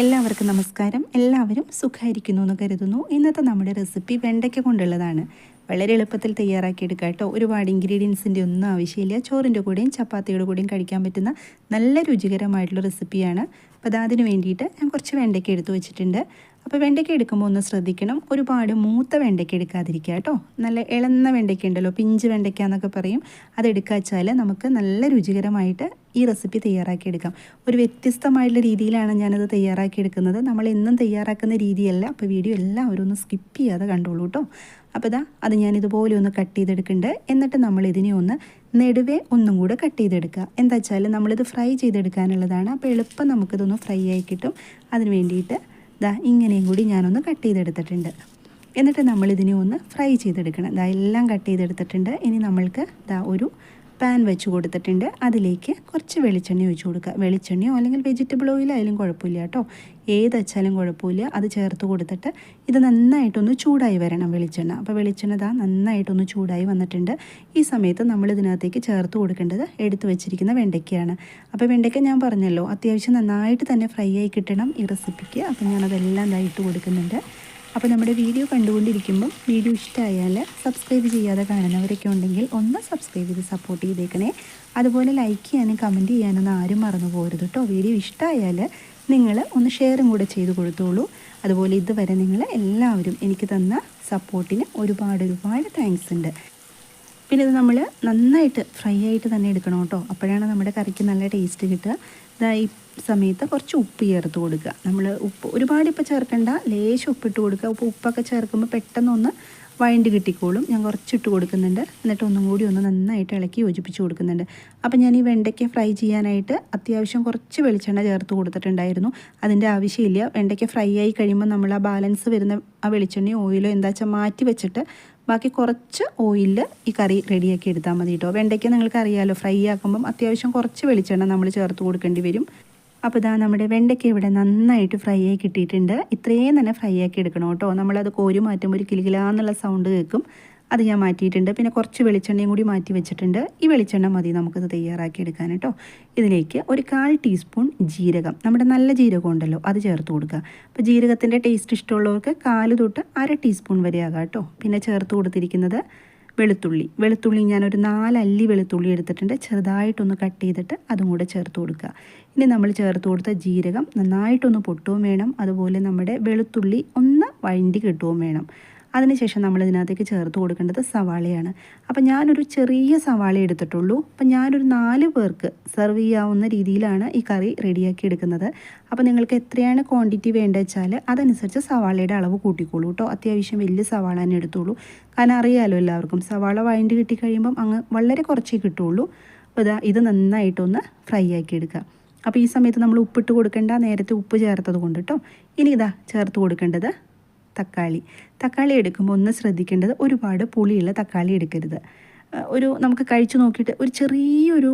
എല്ലാവർക്കും നമസ്കാരം. എല്ലാവരും സുഖമായിരിക്കുന്നു എന്ന് കരുതുന്നു. ഇന്നത്തെ നമ്മുടെ റെസിപ്പി വെണ്ടയ്ക്ക കൊണ്ടുള്ളതാണ്. വളരെ എളുപ്പത്തിൽ തയ്യാറാക്കിയെടുക്കുക കേട്ടോ. ഒരുപാട് ഇൻഗ്രീഡിയൻസിന്റെ ഒന്നും ആവശ്യമില്ല. ചോറിന്റെ കൂടെയും ചപ്പാത്തിയുടെ കൂടെയും കഴിക്കാൻ പറ്റുന്ന നല്ല രുചികരമായിട്ടുള്ള റെസിപ്പിയാണ്. അപ്പോൾ അതിന് വേണ്ടിയിട്ട് ഞാൻ കുറച്ച് വെണ്ടയ്ക്ക എടുത്തു വെച്ചിട്ടുണ്ട്. അപ്പോൾ വെണ്ടയ്ക്ക എടുക്കുമ്പോൾ ഒന്ന് ശ്രദ്ധിക്കണം. ഒരുപാട് മൂത്ത വെണ്ടയ്ക്ക എടുക്കാതിരിക്കുക കേട്ടോ. നല്ല ഇളന്ന വെണ്ടയ്ക്ക ഉണ്ടല്ലോ പിഞ്ച് വെണ്ടയ്ക്ക എന്നൊക്കെ പറയും. അതെടുക്കുക വെച്ചാൽ നമുക്ക് നല്ല രുചികരമായിട്ട് ഈ റെസിപ്പി തയ്യാറാക്കിയെടുക്കാം ഒരു വ്യത്യസ്തമായിട്ടുള്ള രീതിയിലാണ് ഞാനത് തയ്യാറാക്കിയെടുക്കുന്നത് നമ്മൾ എന്നും തയ്യാറാക്കുന്ന രീതിയല്ല. അപ്പോൾ വീഡിയോ എല്ലാവരും ഒന്ന് സ്കിപ്പ് ചെയ്യാതെ കണ്ടോളൂ കേട്ടോ. അപ്പോൾ ഇതാ അത് ഞാൻ ഇതുപോലെ ഒന്ന് കട്ട് ചെയ്തെടുക്കുന്നുണ്ട്. എന്നിട്ട് നമ്മൾ ഇതിനെ ഒന്ന് നെടുവേ ഒന്നും കൂടെ കട്ട് ചെയ്തെടുക്കുക. എന്താ വെച്ചാൽ നമ്മളിത് ഫ്രൈ ചെയ്തെടുക്കാനുള്ളതാണ്. അപ്പോൾ എളുപ്പം നമുക്കിതൊന്ന് ഫ്രൈ ആയി കിട്ടും. അതിന് വേണ്ടിയിട്ട് ദാ ഇങ്ങനെയും കൂടി ഞാനൊന്ന് കട്ട് ചെയ്തെടുത്തിട്ടുണ്ട്. എന്നിട്ട് നമ്മളിതിനെ ഒന്ന് ഫ്രൈ ചെയ്തെടുക്കണം. ദാ എല്ലാം കട്ട് ചെയ്തെടുത്തിട്ടുണ്ട്. ഇനി നമ്മൾക്ക് ദാ ഒരു പാൻ വെച്ച് കൊടുത്തിട്ടുണ്ട്. അതിലേക്ക് കുറച്ച് വെളിച്ചെണ്ണ ഒഴിച്ചു കൊടുക്കുക. വെളിച്ചെണ്ണയോ അല്ലെങ്കിൽ വെജിറ്റബിൾ ഓയിൽ ആയാലും കുഴപ്പമില്ല കേട്ടോ. ഏത് വെച്ചാലും കുഴപ്പമില്ല. അത് ചേർത്ത് കൊടുത്തിട്ട് ഇത് നന്നായിട്ടൊന്ന് ചൂടായി വരണം വെളിച്ചെണ്ണ. അപ്പോൾ വെളിച്ചെണ്ണ ഇതാ നന്നായിട്ടൊന്ന് ചൂടായി വന്നിട്ടുണ്ട്. ഈ സമയത്ത് നമ്മൾ ഇതിനകത്തേക്ക് ചേർത്ത് കൊടുക്കേണ്ടത് എടുത്തു വെച്ചിരിക്കുന്ന വെണ്ടയ്ക്കയാണ്. അപ്പോൾ വെണ്ടയ്ക്ക ഞാൻ പറഞ്ഞല്ലോ അത്യാവശ്യം നന്നായിട്ട് തന്നെ ഫ്രൈ ആയി കിട്ടണം ഈ റെസിപ്പിക്ക് അപ്പോൾ ഞാനതെല്ലാം ഇതായിട്ട് കൊടുക്കുന്നുണ്ട്. അപ്പോൾ നമ്മുടെ വീഡിയോ കണ്ടുകൊണ്ടിരിക്കുമ്പം വീഡിയോ ഇഷ്ടമായാൽ സബ്സ്ക്രൈബ് ചെയ്യാതെ കാണുന്നവരൊക്കെ ഉണ്ടെങ്കിൽ ഒന്ന് സബ്സ്ക്രൈബ് ചെയ്ത് സപ്പോർട്ട് ചെയ്തേക്കണേ. അതുപോലെ ലൈക്ക് ചെയ്യാനും കമന്റ് ചെയ്യാനൊന്നും ആരും മറന്നു പോകരുത് കേട്ടോ. വീഡിയോ ഇഷ്ടമായാൽ നിങ്ങൾ ഒന്ന് ഷെയറും കൂടെ ചെയ്ത് കൊടുത്തോളൂ. അതുപോലെ ഇതുവരെ നിങ്ങൾ എല്ലാവരും എനിക്ക് തന്ന സപ്പോർട്ടിന് ഒരുപാട് ഒരുപാട് താങ്ക്സ് ഉണ്ട്. പിന്നെ ഇത് നമ്മൾ നന്നായിട്ട് ഫ്രൈ ആയിട്ട് തന്നെ എടുക്കണം കേട്ടോ. അപ്പോഴാണ് നമ്മുടെ കറിക്ക് നല്ല ടേസ്റ്റ് കിട്ടുക. ഈ സമയത്ത് കുറച്ച് ഉപ്പ് ചേർത്ത് കൊടുക്കുക. നമ്മൾ ഉപ്പ് ഒരുപാട് ഇപ്പോൾ ചേർക്കണ്ട ലേശം ഉപ്പിട്ട് കൊടുക്കുക. ഉപ്പ് ഉപ്പൊക്കെ ചേർക്കുമ്പോൾ പെട്ടെന്നൊന്ന് വൈൻഡ് കിട്ടിക്കോളും. ഞാൻ കുറച്ചിട്ട് കൊടുക്കുന്നുണ്ട്. എന്നിട്ട് ഒന്നും കൂടി ഒന്ന് നന്നായിട്ട് ഇളക്കി യോജിപ്പിച്ച് കൊടുക്കുന്നുണ്ട്. അപ്പം ഞാൻ ഈ വെണ്ടയ്ക്ക ഫ്രൈ ചെയ്യാനായിട്ട് അത്യാവശ്യം കുറച്ച് വെളിച്ചെണ്ണ ചേർത്ത് കൊടുത്തിട്ടുണ്ടായിരുന്നു. അതിന്റെ ആവശ്യമില്ല. വെണ്ടയ്ക്ക ഫ്രൈ ആയി കഴിയുമ്പോൾ നമ്മൾ ആ ബാലൻസ് വരുന്ന ആ വെളിച്ചെണ്ണയോ ഓയിലോ എന്താ വെച്ചാൽ മാറ്റി വെച്ചിട്ട് ബാക്കി കുറച്ച് ഓയിലിൽ ഈ കറി റെഡിയാക്കി എടുത്താൽ മതി കേട്ടോ വെണ്ടയ്ക്ക നിങ്ങൾക്ക് അറിയാമല്ലോ ഫ്രൈ ആക്കുമ്പം അത്യാവശ്യം കുറച്ച് വെളിച്ചെണ്ണ നമ്മൾ ചേർത്ത് കൊടുക്കേണ്ടി വരും. അപ്പോൾ ഇതാ നമ്മുടെ വെണ്ടയ്ക്ക ഇവിടെ നന്നായിട്ട് ഫ്രൈ ആയി കിട്ടിയിട്ടുണ്ട്. ഇത്രയും തന്നെ ഫ്രൈ ആക്കി എടുക്കണം കേട്ടോ നമ്മളത് കോരി മാറ്റുമ്പോൾ ഒരു കിലുകിലാന്നുള്ള സൗണ്ട് കേൾക്കും. അത് ഞാൻ മാറ്റിയിട്ടുണ്ട്. പിന്നെ കുറച്ച് വെളിച്ചെണ്ണയും കൂടി മാറ്റി വെച്ചിട്ടുണ്ട്. ഈ വെളിച്ചെണ്ണ മതി നമുക്കത് തയ്യാറാക്കി എടുക്കാൻ കേട്ടോ. ഇതിലേക്ക് ഒരു കാൽ ടീസ്പൂൺ ജീരകം. നമ്മുടെ നല്ല ജീരകം ഉണ്ടല്ലോ അത് ചേർത്ത് കൊടുക്കുക. അപ്പോൾ ജീരകത്തിന്റെ ടേസ്റ്റ് ഇഷ്ടമുള്ളവർക്ക് കാൽ തൊട്ട് അര ടീസ്പൂൺ വരെ ആകാം കേട്ടോ. പിന്നെ ചേർത്ത് കൊടുത്തിരിക്കുന്നത് വെളുത്തുള്ളി. വെളുത്തുള്ളി ഞാനൊരു നാലല്ലി വെളുത്തുള്ളി എടുത്തിട്ടുണ്ട്. ചെറുതായിട്ടൊന്ന് കട്ട് ചെയ്തിട്ട് അതും കൂടെ ചേർത്ത് കൊടുക്കുക. ഇനി നമ്മൾ ചേർത്ത് കൊടുത്ത ജീരകം നന്നായിട്ടൊന്ന് പൊട്ടുകയും വേണം. അതുപോലെ നമ്മുടെ വെളുത്തുള്ളി ഒന്ന് വഴണ്ടി കിട്ടുകയും വേണം. അതിനുശേഷം നമ്മൾ ഇതിനകത്തേക്ക് ചേർത്ത് കൊടുക്കേണ്ടത് സവാളയാണ്. അപ്പം ഞാനൊരു ചെറിയ സവാള എടുത്തിട്ടുള്ളൂ. അപ്പം ഞാനൊരു നാല് പേർക്ക് സെർവ് ചെയ്യാവുന്ന രീതിയിലാണ് ഈ കറി റെഡിയാക്കി എടുക്കുന്നത്. അപ്പോൾ നിങ്ങൾക്ക് എത്രയാണ് ക്വാണ്ടിറ്റി വേണ്ടത് വെച്ചാൽ അതനുസരിച്ച് സവാളയുടെ അളവ് കൂട്ടിക്കോളൂ കേട്ടോ അത്യാവശ്യം വലിയ സവാള തന്നെ എടുത്തോളൂ. കാരണം അറിയാമല്ലോ എല്ലാവർക്കും സവാള വഴണ്ടി കിട്ടിക്കഴിയുമ്പം അങ്ങ് വളരെ കുറച്ചേ കിട്ടുള്ളൂ. അപ്പോൾ ഇതാ ഇത് നന്നായിട്ടൊന്ന് ഫ്രൈ ആക്കി എടുക്കുക. അപ്പോൾ ഈ സമയത്ത് നമ്മൾ ഉപ്പിട്ട് കൊടുക്കേണ്ട നേരത്തെ ഉപ്പ് ചേർത്തത് കൊണ്ട് കേട്ടോ ഇനി ഇതാ ചേർത്ത് കൊടുക്കേണ്ടത് തക്കാളി. തക്കാളി എടുക്കുമ്പോൾ ഒന്ന് ശ്രദ്ധിക്കേണ്ടത് ഒരുപാട് പുളിയുള്ള തക്കാളി എടുക്കരുത്. ഒരു നമുക്ക് കഴിച്ച് നോക്കിയിട്ട് ഒരു ചെറിയൊരു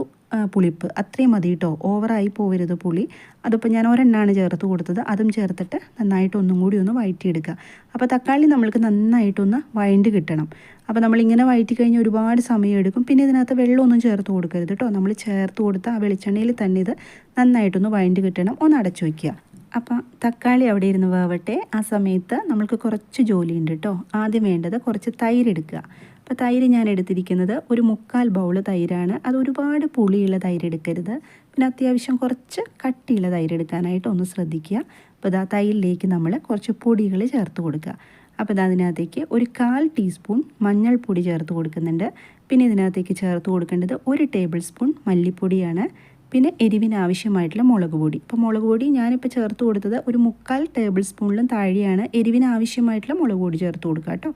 പുളിപ്പ്. അത്രയും മതി കേട്ടോ. ഓവറായി പോവരുത് പുളി. അതിപ്പോൾ ഞാൻ ഒരെണ്ണമാണ് ചേർത്ത് കൊടുത്തത്. അതും ചേർത്തിട്ട് നന്നായിട്ട് ഒന്നും കൂടി ഒന്ന് വഴറ്റിയെടുക്കുക അപ്പോൾ തക്കാളി നമ്മൾക്ക് നന്നായിട്ടൊന്ന് വഴണ്ട് കിട്ടണം. അപ്പോൾ നമ്മളിങ്ങനെ വഴറ്റി കഴിഞ്ഞാൽ ഒരുപാട് സമയം എടുക്കും. പിന്നെ ഇതിനകത്ത് വെള്ളമൊന്നും ചേർത്ത് കൊടുക്കരുത് കേട്ടോ. നമ്മൾ ചേർത്ത് കൊടുത്ത ആ വെളിച്ചെണ്ണയിൽ തന്നെ ഇത് നന്നായിട്ടൊന്ന് വഴണ്ട് കിട്ടണം. ഒന്ന് അടച്ചു വയ്ക്കുക. അപ്പം തക്കാളി അവിടെ ഇരുന്ന് വേവട്ടെ. ആ സമയത്ത് നമ്മൾക്ക് കുറച്ച് ജോലിയുണ്ട് കേട്ടോ. ആദ്യം വേണ്ടത് കുറച്ച് തൈര് എടുക്കുക. അപ്പോൾ തൈര് ഞാൻ എടുത്തിരിക്കുന്നത് ഒരു മുക്കാൽ ബൗൾ തൈരാണ്. അത് ഒരുപാട് പുളിയുള്ള തൈര് എടുക്കരുത്. പിന്നെ അത്യാവശ്യം കുറച്ച് കട്ടിയുള്ള തൈര് എടുക്കാനായിട്ട് ഒന്ന് ശ്രദ്ധിക്കുക. അപ്പോൾ ഇതാ തൈരിലേക്ക് നമ്മൾ കുറച്ച് പൊടികൾ ചേർത്ത് കൊടുക്കുക. അപ്പോൾ അതിനകത്തേക്ക് ഒരു കാൽ ടീസ്പൂൺ മഞ്ഞൾപ്പൊടി ചേർത്ത് കൊടുക്കുന്നുണ്ട്. പിന്നെ ഇതിനകത്തേക്ക് ചേർത്ത് കൊടുക്കേണ്ടത് ഒരു ടേബിൾ സ്പൂൺ മല്ലിപ്പൊടിയാണ്. പിന്നെ എരിവിന് ആവശ്യമായിട്ടുള്ള മുളക് പൊടി. ഇപ്പോൾ മുളക് പൊടി ഞാനിപ്പോൾ ചേർത്ത് കൊടുത്തത് ഒരു മുക്കാൽ ടേബിൾ സ്പൂണിലും താഴെയാണ്. എരിവിന് ആവശ്യമായിട്ടുള്ള മുളക് പൊടി ചേർത്ത് കൊടുക്കുക കേട്ടോ.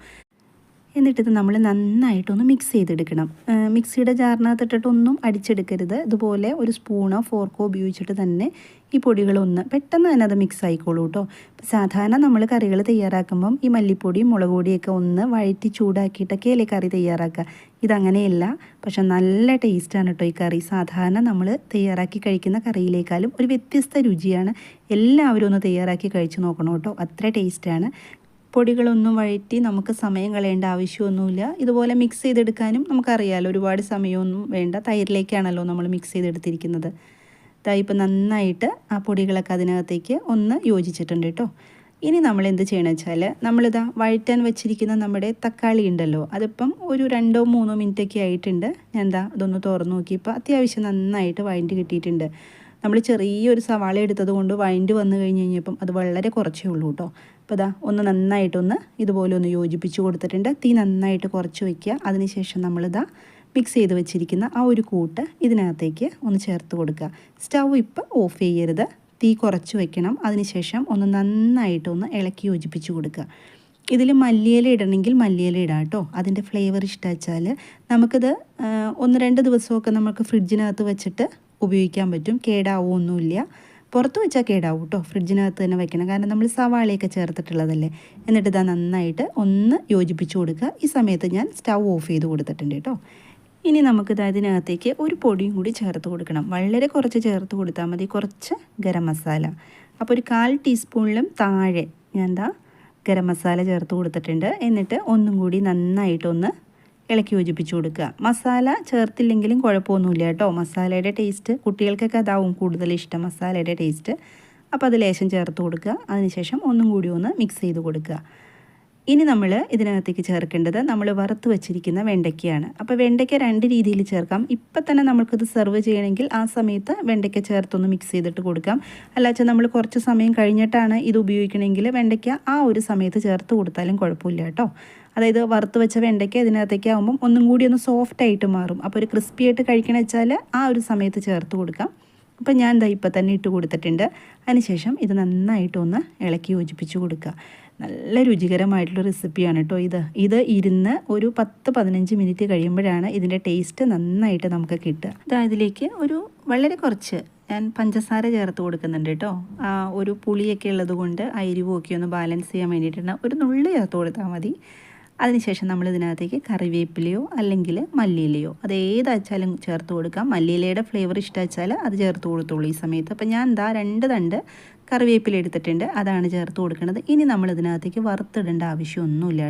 എന്നിട്ടിത് നമ്മൾ നന്നായിട്ടൊന്ന് മിക്സ് ചെയ്തെടുക്കണം. മിക്സിയുടെ ജാറിനകത്തിട്ടിട്ടൊന്നും അടിച്ചെടുക്കരുത്. ഇതുപോലെ ഒരു സ്പൂണോ ഫോർക്കോ ഉപയോഗിച്ചിട്ട് തന്നെ ഈ പൊടികളൊന്ന് പെട്ടെന്ന് തന്നെ അത് മിക്സ് ആയിക്കോളൂ കേട്ടോ സാധാരണ നമ്മൾ കറികൾ തയ്യാറാക്കുമ്പം ഈ മല്ലിപ്പൊടിയും മുളക് പൊടിയൊക്കെ ഒന്ന് വഴറ്റി ചൂടാക്കിയിട്ടൊക്കെ അല്ലേ കറി തയ്യാറാക്കുക. ഇതങ്ങനെയല്ല. പക്ഷെ നല്ല ടേസ്റ്റാണ് കേട്ടോ ഈ കറി. സാധാരണ നമ്മൾ തയ്യാറാക്കി കഴിക്കുന്ന കറിയിലേക്കാളും ഒരു വ്യത്യസ്ത രുചിയാണ്. എല്ലാവരും ഒന്ന് തയ്യാറാക്കി കഴിച്ച് നോക്കണം കേട്ടോ അത്ര ടേസ്റ്റാണ് പൊടികളൊന്നും വഴറ്റി നമുക്ക് സമയം കളയേണ്ട ആവശ്യമൊന്നുമില്ല. ഇതുപോലെ മിക്സ് ചെയ്തെടുക്കാനും നമുക്കറിയാമല്ലോ ഒരുപാട് സമയമൊന്നും വേണ്ട. തൈരിലേക്കാണല്ലോ നമ്മൾ മിക്സ് ചെയ്തെടുത്തിരിക്കുന്നത്. ഇതാ ഇപ്പോൾ നന്നായിട്ട് ആ പൊടികളൊക്കെ അതിനകത്തേക്ക് ഒന്ന് യോജിച്ചിട്ടുണ്ട് കേട്ടോ. ഇനി നമ്മൾ എന്ത് ചെയ്യണം വെച്ചാൽ നമ്മളിതാ വഴറ്റാൻ വെച്ചിരിക്കുന്ന നമ്മുടെ തക്കാളി ഉണ്ടല്ലോ അതിപ്പം ഒരു രണ്ടോ മൂന്നോ മിനിറ്റൊക്കെ ആയിട്ടുണ്ട്. ഞാൻ എന്താ അതൊന്ന് തുറന്നു നോക്കിയപ്പോൾ അത്യാവശ്യം നന്നായിട്ട് വഴണ്ടി കിട്ടിയിട്ടുണ്ട്. നമ്മൾ ചെറിയൊരു സവാള എടുത്തത് കൊണ്ട് വന്നു കഴിഞ്ഞ് കഴിഞ്ഞപ്പം അത് വളരെ കുറച്ചേ ഉള്ളൂ കേട്ടോ. അപ്പോൾ ഇതാ ഒന്ന് നന്നായിട്ടൊന്ന് ഇതുപോലെ ഒന്ന് യോജിപ്പിച്ച് കൊടുത്തിട്ടുണ്ട്. തീ നന്നായിട്ട് കുറച്ച് വയ്ക്കുക അതിനുശേഷം നമ്മളിതാ മിക്സ് ചെയ്ത് വെച്ചിരിക്കുന്ന ആ ഒരു കൂട്ട് ഇതിനകത്തേക്ക് ഒന്ന് ചേർത്ത് കൊടുക്കുക. സ്റ്റൗ ഇപ്പോൾ ഓഫ് ചെയ്യരുത്. തീ കുറച്ച് വെക്കണം. അതിനുശേഷം ഒന്ന് നന്നായിട്ടൊന്ന് ഇളക്കി യോജിപ്പിച്ച് കൊടുക്കുക. ഇതിൽ മല്ലിയില ഇടണമെങ്കിൽ മല്ലിയില ഇടാം കേട്ടോ. അതിന്റെ ഫ്ലേവർ ഇഷ്ടമെച്ചാൽ നമുക്കിത് ഒന്ന് രണ്ട് ദിവസമൊക്കെ നമുക്ക് ഫ്രിഡ്ജിനകത്ത് വെച്ചിട്ട് ഉപയോഗിക്കാൻ പറ്റും. കേടാവുമൊന്നുമില്ല പുറത്ത് വെച്ചാൽ കേടാവും കേട്ടോ ഫ്രിഡ്ജിനകത്ത് തന്നെ വെക്കണം. കാരണം നമ്മൾ സവാളയൊക്കെ ചേർത്തിട്ടുള്ളതല്ലേ. എന്നിട്ട് ഇതാ നന്നായിട്ട് ഒന്ന് യോജിപ്പിച്ച് കൊടുക്കുക. ഈ സമയത്ത് ഞാൻ സ്റ്റൗ ഓഫ് ചെയ്ത് കൊടുത്തിട്ടുണ്ട് കേട്ടോ ഇനി നമുക്ക് ഇതിനകത്തേക്ക് ഒരു പൊടിയും കൂടി ചേർത്ത് കൊടുക്കണം. വളരെ കുറച്ച് ചേർത്ത് കൊടുത്താൽ മതി. കുറച്ച് ഗരം മസാല. അപ്പോൾ ഒരു കാൽ ടീസ്പൂണിലും താഴെ ഞാൻ എന്താ ഗരം മസാല ചേർത്ത് കൊടുത്തിട്ടുണ്ട്. എന്നിട്ട് ഒന്നും കൂടി നന്നായിട്ടൊന്ന് ഇളക്കി യോജിപ്പിച്ചു കൊടുക്കുക. മസാല ചേർത്തില്ലെങ്കിലും കുഴപ്പമൊന്നുമില്ല കേട്ടോ. മസാലയുടെ ടേസ്റ്റ് കുട്ടികൾക്കൊക്കെ അതാവും കൂടുതൽ ഇഷ്ടം മസാലയുടെ ടേസ്റ്റ് അപ്പോൾ അത് ലേശം ചേർത്ത് കൊടുക്കുക. അതിനുശേഷം ഒന്നും കൂടി ഒന്ന് മിക്സ് ചെയ്ത് കൊടുക്കുക. ഇനി നമ്മൾ ഇതിനകത്തേക്ക് ചേർക്കേണ്ടത് നമ്മൾ വറുത്ത് വെച്ചിരിക്കുന്ന വെണ്ടയ്ക്കയാണ്. അപ്പോൾ വെണ്ടയ്ക്ക രണ്ട് രീതിയിൽ ചേർക്കാം. ഇപ്പം തന്നെ നമ്മൾക്കിത് സെർവ് ചെയ്യണമെങ്കിൽ ആ സമയത്ത് വെണ്ടയ്ക്ക ചേർത്തൊന്ന് മിക്സ് ചെയ്തിട്ട് കൊടുക്കാം. അല്ലാച്ച നമ്മൾ കുറച്ച് സമയം കഴിഞ്ഞിട്ടാണ് ഇത് ഉപയോഗിക്കണമെങ്കിൽ വെണ്ടയ്ക്ക ആ ഒരു സമയത്ത് ചേർത്ത് കൊടുത്താലും കുഴപ്പമില്ല കേട്ടോ. അതായത് വറുത്ത് വെച്ച വെണ്ടയ്ക്ക ഇതിനകത്തേക്ക് ആകുമ്പം ഒന്നും കൂടി ഒന്ന് സോഫ്റ്റ് ആയിട്ട് മാറും. അപ്പോൾ ഒരു ക്രിസ്പി ആയിട്ട് കഴിക്കണമെന്ന് വെച്ചാൽ ആ ഒരു സമയത്ത് ചേർത്ത് കൊടുക്കാം. അപ്പം ഞാൻ എന്താ ഇപ്പം തന്നെ ഇട്ട് കൊടുത്തിട്ടുണ്ട്. അതിനുശേഷം ഇത് നന്നായിട്ടൊന്ന് ഇളക്കി യോജിപ്പിച്ച് കൊടുക്കുക. നല്ല രുചികരമായിട്ടുള്ള റെസിപ്പിയാണ് കേട്ടോ ഇത്. ഇത് ഇരുന്ന് ഒരു പത്ത് പതിനഞ്ച് മിനിറ്റ് കഴിയുമ്പോഴാണ് ഇതിന്റെ ടേസ്റ്റ് നന്നായിട്ട് നമുക്ക് കിട്ടുക. ഇതാ ഇതിലേക്ക് ഒരു വളരെ കുറച്ച് ഞാൻ പഞ്ചസാര ചേർത്ത് കൊടുക്കുന്നുണ്ട് കേട്ടോ ഒരു പുളിയൊക്കെ ഉള്ളത് കൊണ്ട് അരിവും ഒന്ന് ബാലൻസ് ചെയ്യാൻ വേണ്ടിയിട്ടാണ്. ഒരു നുള്ളി ചേർത്ത് കൊടുത്താൽ മതി. അതിനുശേഷം നമ്മൾ ഇതിനകത്തേക്ക് കറിവേപ്പിലയോ അല്ലെങ്കിൽ മല്ലിയിലയോ അത് ഏതാച്ചാലും ചേർത്ത് കൊടുക്കാം. മല്ലിയിലയുടെ ഫ്ലേവർ ഇഷ്ടമാച്ചാൽ അത് ചേർത്ത് കൊടുത്തോളൂ ഈ സമയത്ത്. അപ്പം ഞാൻ എന്താ രണ്ട് തണ്ട് കറിവേപ്പില എടുത്തിട്ടുണ്ട്. അതാണ് ചേർത്ത് കൊടുക്കുന്നത് ഇനി നമ്മൾ ഇതിനകത്തേക്ക് വറുത്തിടേണ്ട ആവശ്യമൊന്നുമില്ല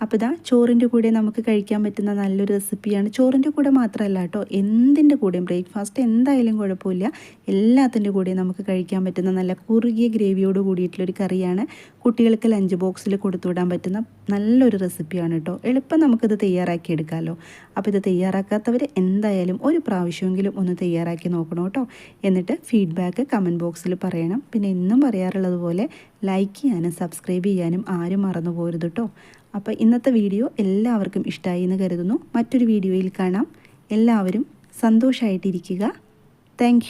അപ്പോൾ ഇതാ ചോറിന്റെ കൂടെ നമുക്ക് കഴിക്കാൻ പറ്റുന്ന നല്ലൊരു റെസിപ്പിയാണ്. ചോറിന്റെ കൂടെ മാത്രമല്ല കേട്ടോ എന്തിന്റെ കൂടെയും ബ്രേക്ക്ഫാസ്റ്റ് എന്തായാലും കുഴപ്പമില്ല. എല്ലാത്തിന്റെ കൂടെയും നമുക്ക് കഴിക്കാൻ പറ്റുന്ന നല്ല കുറുകിയ ഗ്രേവിയോട് കൂടിയിട്ടുള്ളൊരു കറിയാണ്. കുട്ടികൾക്ക് ലഞ്ച് ബോക്സിൽ കൊടുത്തുവിടാൻ പറ്റുന്ന നല്ലൊരു റെസിപ്പിയാണ് കേട്ടോ. എളുപ്പം നമുക്കിത് തയ്യാറാക്കി എടുക്കാമല്ലോ അപ്പോൾ ഇത് തയ്യാറാക്കാത്തവർ എന്തായാലും ഒരു പ്രാവശ്യമെങ്കിലും ഒന്ന് തയ്യാറാക്കി നോക്കണം കേട്ടോ. എന്നിട്ട് ഫീഡ്ബാക്ക് കമന്റ് ബോക്സിൽ പറയണം. പിന്നെ എന്നും പറയാറുള്ളത് പോലെ ലൈക്ക് ചെയ്യാനും സബ്സ്ക്രൈബ് ചെയ്യാനും ആരും മറന്നു പോരുത് കേട്ടോ അപ്പോൾ ഇന്നത്തെ വീഡിയോ എല്ലാവർക്കും ഇഷ്ടമായി എന്ന് കരുതുന്നു. മറ്റൊരു വീഡിയോയിൽ കാണാം. എല്ലാവരും സന്തോഷമായിട്ടിരിക്കുക താങ്ക്